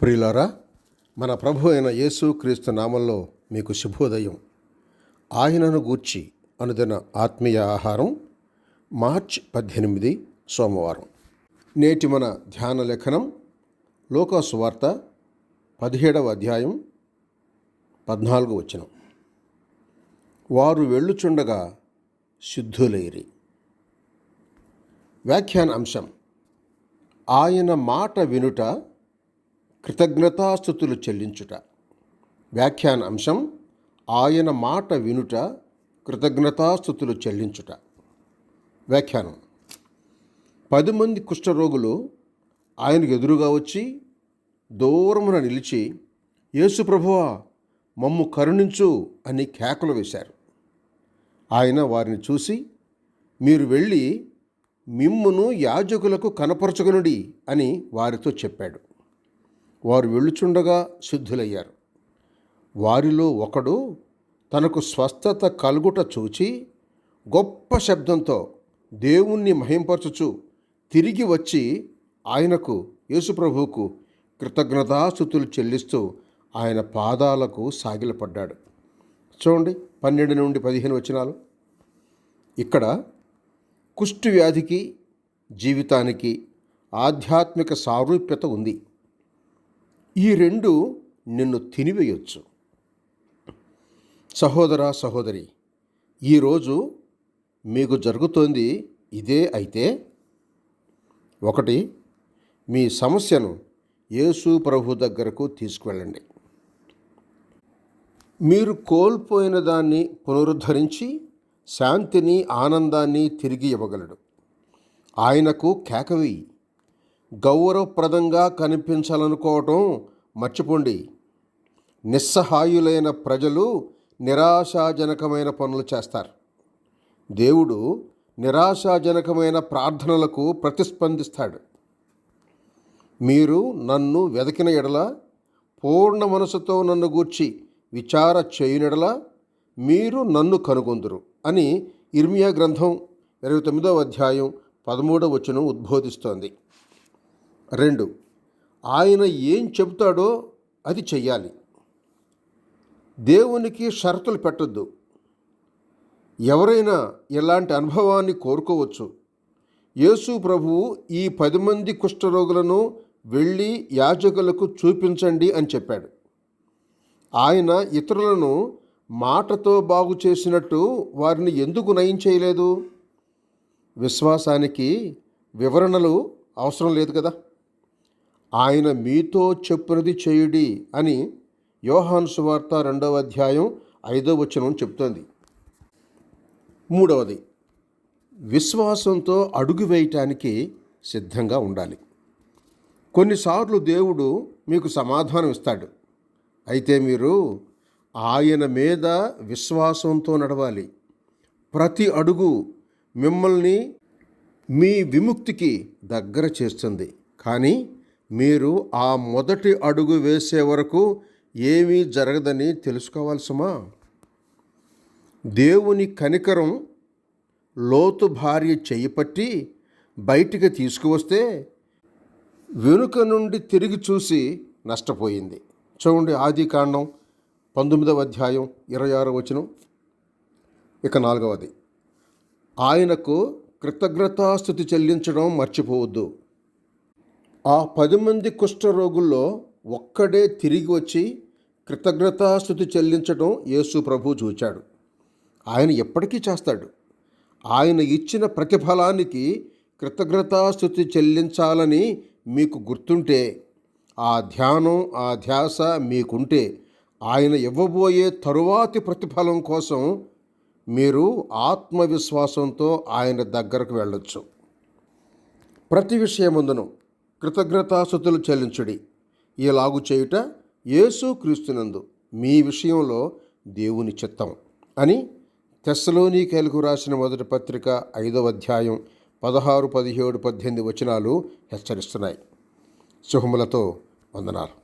ప్రియులారా మన ప్రభు అయిన యేసు క్రీస్తు నామంలో మీకు శుభోదయం. ఆయనను గూర్చి అనుదిన ఆత్మీయ ఆహారం మార్చ్ పద్దెనిమిది సోమవారం. నేటి మన ధ్యాన లేఖనం లోకాసు వార్త పదిహేడవ అధ్యాయం పద్నాలుగు వచనం. వారు వెళ్ళుచుండగా శుద్ధులేరి వ్యాఖ్యాన అంశం ఆయన మాట వినుట కృతజ్ఞతాస్థుతులు చెల్లించుట. వ్యాఖ్యాన అంశం ఆయన మాట వినుట కృతజ్ఞతాస్థుతులు చెల్లించుట. వ్యాఖ్యానం. పది మంది కుష్ఠరోగులు ఆయనకు ఎదురుగా వచ్చి దూరమున నిలిచి యేసు ప్రభువా మమ్ము కరుణించు అని కేకలు వేశారు. ఆయన వారిని చూసి మీరు వెళ్ళి మిమ్మును యాజకులకు కనపరచుకునుడి అని వారితో చెప్పాడు. వారు వెళ్ళుచుండగా శుద్ధులయ్యారు వారిలో ఒకడు తనకు స్వస్థత కలుగుట చూచి గొప్ప శబ్దంతో దేవుణ్ణి మహింపరచుచు తిరిగి వచ్చి ఆయనకు యేసుప్రభువుకు కృతజ్ఞతాస్థుతులు చెల్లిస్తూ ఆయన పాదాలకు సాగిలపడ్డాడు. చూడండి పన్నెండు నుండి పదిహేను వచనాలు. ఇక్కడ కుష్టు వ్యాధికి జీవితానికి ఆధ్యాత్మిక సారూప్యత ఉంది. ఈ రెండు నిన్ను తినివేయొచ్చు. సహోదర సహోదరి ఈరోజు మీకు జరుగుతోంది ఇదే అయితే ఒకటి మీ సమస్యను యేసు ప్రభు దగ్గరకు తీసుకువెళ్ళండి. మీరు కోల్పోయిన దాన్ని పునరుద్ధరించి శాంతిని ఆనందాన్ని తిరిగి ఇవ్వగలడు. ఆయనకు కేకవేయి గౌరవప్రదంగా కనిపించాలనుకోవటం మర్చిపోండి. నిస్సహాయులైన ప్రజలు నిరాశాజనకమైన పనులు చేస్తారు. దేవుడు నిరాశాజనకమైన ప్రార్థనలకు ప్రతిస్పందిస్తాడు. మీరు నన్ను వెదకిన ఎడల పూర్ణ మనసుతో నన్ను గూర్చి విచార చేయునెడల మీరు నన్ను కనుగొందురు అని ఇర్మియా గ్రంథం ఇరవై తొమ్మిదవ అధ్యాయం పదమూడవ వచనం ఉద్బోధిస్తోంది. రెండు ఆయన ఏం చెబుతాడో అది చెయ్యాలి. దేవునికి షరతులు పెట్టొద్దు. ఎవరైనా ఇలాంటి అనుభవాన్ని కోరుకోవచ్చు. యేసు ప్రభువు ఈ పది మంది కుష్ఠరోగులను వెళ్ళి యాజకులకు చూపించండి అని చెప్పాడు. ఆయన ఇతరులను మాటతో బాగు చేసినట్టు వారిని ఎందుకు నయం చేయలేదు? విశ్వాసానికి వివరణలు అవసరం లేదు కదా? ఆయన మీతో చెప్పినది చేయుడి అని యోహాను సువార్త రెండవ అధ్యాయం ఐదవ వచనం చెప్తోంది. మూడవది విశ్వాసంతో అడుగు వేయటానికి సిద్ధంగా ఉండాలి. కొన్నిసార్లు దేవుడు మీకు సమాధానం ఇస్తాడు. అయితే మీరు ఆయన మీద విశ్వాసంతో నడవాలి. ప్రతి అడుగు మిమ్మల్ని మీ విముక్తికి దగ్గర చేస్తుంది. కానీ మీరు ఆ మొదటి అడుగు వేసే వరకు ఏమీ జరగదని తెలుసుకోవాల్సమా? దేవుని కనికరం లోతు భార్య చెయ్యి పట్టి బయటికి తీసుకువస్తే వెనుక నుండి తిరిగి చూసి నష్టపోయింది. చూడండి ఆది కాండం పంతొమ్మిదవ అధ్యాయం ఇరవై ఆరో వచనం. ఇక నాలుగవది. ఆయనకు కృతజ్ఞతాస్థుతి చెల్లించడం మర్చిపోవద్దు. ఆ పది మంది కుష్ఠరోగుల్లో ఒక్కడే తిరిగి వచ్చి కృతజ్ఞతాస్థుతి చెల్లించడం యేసు ప్రభు చూచాడు. ఆయన ఎప్పటికీ చేస్తాడు. ఆయన ఇచ్చిన ప్రతిఫలానికి కృతజ్ఞతాస్థుతి చెల్లించాలని మీకు గుర్తుంటే ఆ ధ్యానం ఆ ధ్యాస మీకుంటే ఆయన ఇవ్వబోయే తరువాతి ప్రతిఫలం కోసం మీరు ఆత్మవిశ్వాసంతో ఆయన దగ్గరకు వెళ్ళొచ్చు. ప్రతి విషయముందును కృతజ్ఞతాస్థుతులు చెల్లించుడి. ఇలాగు చేయుట యేసు క్రీస్తునందు. మీ విషయంలో దేవుని చిత్తం అని తెస్సలోనికేలకు రాసిన మొదటి పత్రిక ఐదవ అధ్యాయం పదహారు పదిహేడు పద్దెనిమిది వచనాలు హెచ్చరిస్తున్నాయి. శుభములతో వందనాలు.